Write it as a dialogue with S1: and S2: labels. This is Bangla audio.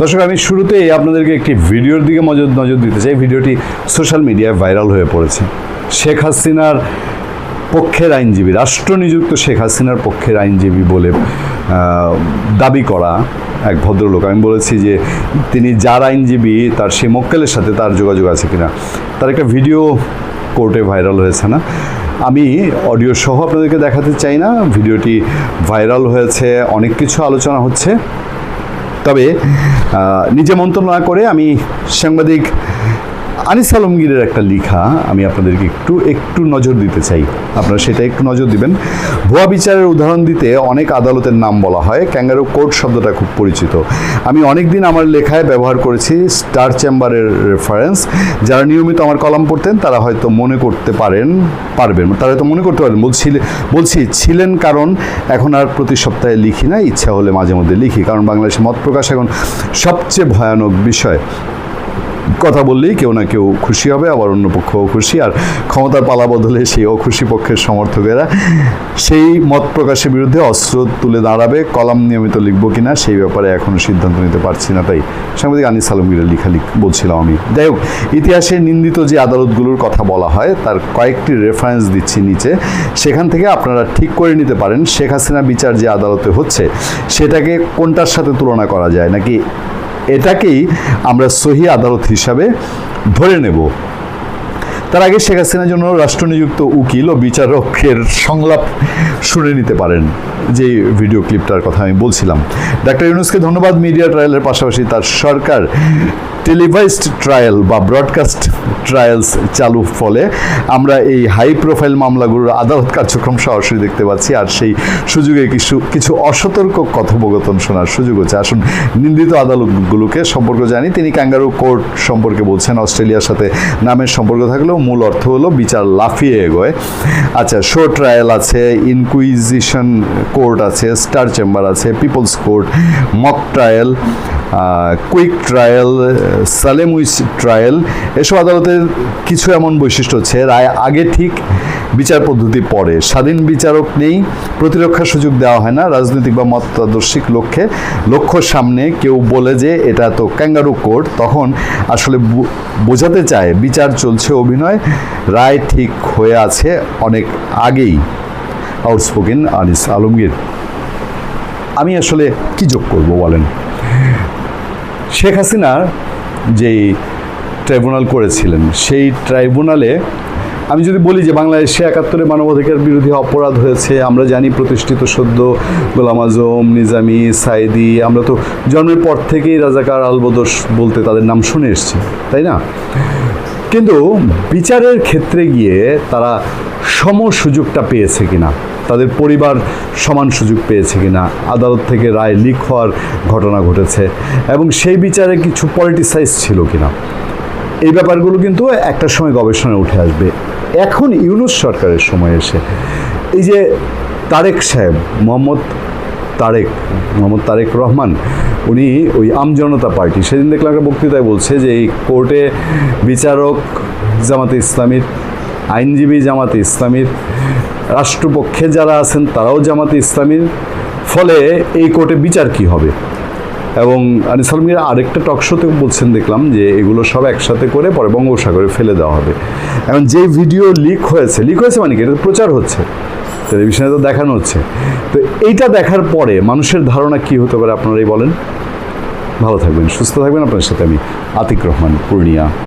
S1: দর্শক, আমি শুরুতেই আপনাদেরকে একটি ভিডিওর দিকে নজর নজর দিতে চাই। ভিডিওটি সোশ্যাল মিডিয়ায় ভাইরাল হয়ে পড়েছে। শেখ হাসিনার পক্ষের আইনজীবী, রাষ্ট্রনিযুক্ত শেখ হাসিনার পক্ষের আইনজীবী বলে দাবি করা এক ভদ্রলোক। আমি বলেছি যে তিনি যার আইনজীবী, তার সে মক্কেলের সাথে তার যোগাযোগ আছে কিনা, তার একটা ভিডিও কোর্টে ভাইরাল হয়েছে না। আমি অডিও সহ আপনাদেরকে দেখাতে চাই না। ভিডিওটি ভাইরাল হয়েছে, অনেক কিছু আলোচনা হচ্ছে। তবে নিজে মন্তব্য করে আমি সাংবাদিক আনিস আলমগীরের একটা লেখা, আমি আপনাদেরকে একটু একটু নজর দিতে চাই। আপনারা সেটা একটু নজর দিবেন। ভুয়া বিচারের উদাহরণ দিতে অনেক আদালতের নাম বলা হয়। ক্যাঙ্গারু কোর্ট শব্দটা খুব পরিচিত। আমি অনেক দিন আমার লেখায় ব্যবহার করেছি স্টার চেম্বারের রেফারেন্স। যারা নিয়মিত আমার কলাম পড়তেন, তারা হয়তো মনে করতে পারেন, পারবেন। তারা হয়তো মনে করতে পারেন বলছি বলছি, ছিলেন কারণ এখন আর প্রতি সপ্তাহে লিখি না, ইচ্ছা হলে মাঝে মধ্যে লিখি। কারণ বাংলাদেশে মত প্রকাশ এখন সবচেয়ে ভয়ানক বিষয়। কথা বললেই কেউ না কেউ খুশি হবে, আবার অন্য পক্ষও খুশি। আর ক্ষমতার পালা বদলে সেই অখুশি পক্ষের সমর্থকেরা। সেই মত প্রকাশের বিরুদ্ধে অস্ত্র তুলে দাঁড়াবে, কলাম নিয়মিত লিখব কিনা সেই ব্যাপারে এখনও সিদ্ধান্ত নিতে পারছি না তাই। সাংবাদিক আনিস আলমগীরের লেখা লিখ বলছিলাম আমি। যাই হোক, ইতিহাসে নিন্দিত যে আদালতগুলোর কথা বলা হয়, তার কয়েকটি রেফারেন্স দিচ্ছি নিচে। সেখান থেকে আপনারা ঠিক করে নিতে পারেন, শেখ হাসিনা বিচার যে আদালতে হচ্ছে, সেটাকে কোনটার সাথে তুলনা করা যায়? নাকি এটাকেই আমরা সহি আদালত হিসাবে ধরে নেব। তার আগে শেখ হাসিনার জন্য রাষ্ট্রনিযুক্ত উকিল ও বিচারকের সংলাপ শুনে নিতে পারেন যে ভিডিও ক্লিপটার কথা আমি বলছিলাম। ডাক্তার ইউনুসকে ধন্যবাদ, মিডিয়া ট্রায়ালের পাশাপাশি তার সরকার টেলিভাইজড ট্রায়াল বা ব্রডকাস্ট ট্রায়ালস চালু ফলে আমরা এই হাই প্রোফাইল মামলাগুলোর আদালত কার্যক্রম সরাসরি দেখতে পাচ্ছি আর সেই সুযোগে কিছু কিছু অসতর্ক কথোপকথন শোনার সুযোগ হচ্ছে। আসুন, নিন্দিত আদালতগুলোকে সম্পর্ক জানি। তিনি ক্যাঙ্গারু কোর্ট সম্পর্কে বলছেন, অস্ট্রেলিয়ার সাথে নামের সম্পর্ক থাকলেও মূল অর্থ হলো বিচার লাফিয়ে এগোয়। আচ্ছা শো ট্রায়াল আছে ইনকুইজিশন কোর্ট আছে স্টার চেম্বার আছে people's court mock trial quick trial Salem সালেমুইস trial এসব আদালতের কিছু এমন বৈশিষ্ট্য হচ্ছে, রায় আগে ঠিক বিচার পদ্ধতি পরে। স্বাধীন বিচারক নেই, প্রতিরক্ষার সুযোগ দেওয়া হয় না, রাজনৈতিক বা মতাদর্শিক লক্ষ্যে। লক্ষ্য সামনে, কেউ বলে যে এটা তো ক্যাঙ্গারু কোর্ট তখন আসলে বোঝাতে চায়, বিচার চলছে অভিনয়, রায় ঠিক হয়ে আছে অনেক আগেই। আউটস্পোকেন আনিস আলমগীর। আমি আসলে কি যোগ করব বলেন? শেখ হাসিনার যেই ট্রাইব্যুনাল করেছিলেন, সেই ট্রাইব্যুনালে আমি যদি বলি যে বাংলাদেশে একাত্তরে মানবাধিকার বিরোধী অপরাধ হয়েছে, আমরা জানি প্রতিষ্ঠিত সদ্য গোলাম আজম, নিজামি, সাইদি, আমরা তো জন্মের পর থেকেই রাজাকার আলবদোস বলতে তাদের নাম শুনে এসছি, তাই না? কিন্তু বিচারের ক্ষেত্রে গিয়ে তারা সম সুযোগটা পেয়েছে কিনা? তাদের পরিবার সমান সুযোগ পেয়েছে কিনা, আদালত থেকে রায় লিক হওয়ার ঘটনা ঘটেছে, এবং সেই বিচারে কিছু পলিটিসাইজ ছিল কিনা? এই ব্যাপারগুলো কিন্তু একটা সময় গবেষণায় উঠে আসবে। এখন ইউনুস সরকারের সময় এসে, এই যে তারেক সাহেব, মোহাম্মদ তারেক মোহাম্মদ তারেক রহমান, উনি ওই আমজনতা পার্টি, সেদিন দেখলাম একটা বক্তৃতায় বলছে যে এই কোর্টে বিচারক জামাতে ইসলামীর, আইনজীবী জামাতে ইসলামীর রাষ্ট্রপক্ষে যারা আছেন, তারাও জামাতে ইসলামীর। ফলে এই কোর্টে বিচার কি হবে? এবং আনিস আলমগীর আরেকটা টক শোতে বলছেন, দেখলাম যে এগুলো সব একসাথে করে পরে বঙ্গোপসাগরে ফেলে দেওয়া হবে। এখন যে ভিডিও লিক হয়েছে লিক হয়েছে মানে কি? এটা প্রচার হচ্ছে। টেলিভিশনে তো দেখানো হচ্ছে। তো এইটা দেখার পরে মানুষের ধারণা কি হতে পারে, আপনারাই বলেন? ভালো থাকবেন, সুস্থ থাকবেন। আপনার সাথে আমি আতিক রহমান, পূর্ণিয়া।